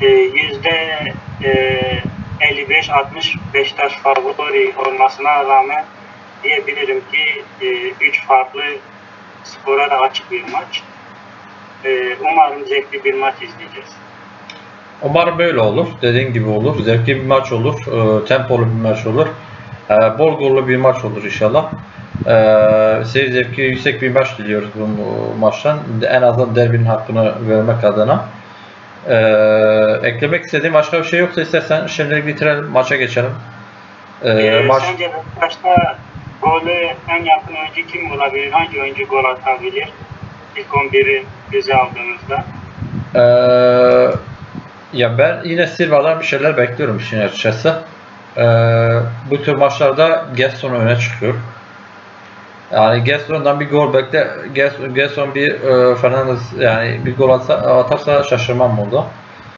e, yüzde e, 55-60 Beşiktaş favori olmasına rağmen diyebilirim ki 3 farklı skora da açık bir maç. E, umarım zevkli bir maç izleyeceğiz. Umarım böyle olur. Dediğin gibi olur. Zevkli bir maç olur. E, tempolu bir maç olur. E, bol gollü bir maç olur inşallah. E, seyir zevki yüksek bir maç diliyoruz bu maçtan. En azından derbinin hakkını vermek adına. Eklemek istediğim başka bir şey yoksa istersen şimdilik bitirelim. Maça geçelim. E, E, maç Sence Beşiktaş'ta golü en yakın oyuncu kim olabilir? Hangi oyuncu gol atabilir? İlk 11'i bize aldığımızda. Ee, ya ben yine Silva'dan bir şeyler bekliyorum işin açıkçası. Ee, bu tür maçlarda Gaston öne çıkıyor. Yani Gaston'dan bir gol bekle. Gaston, Gaston bir e, Fernandes yani bir gol atsa, atarsa şaşırmam bunda.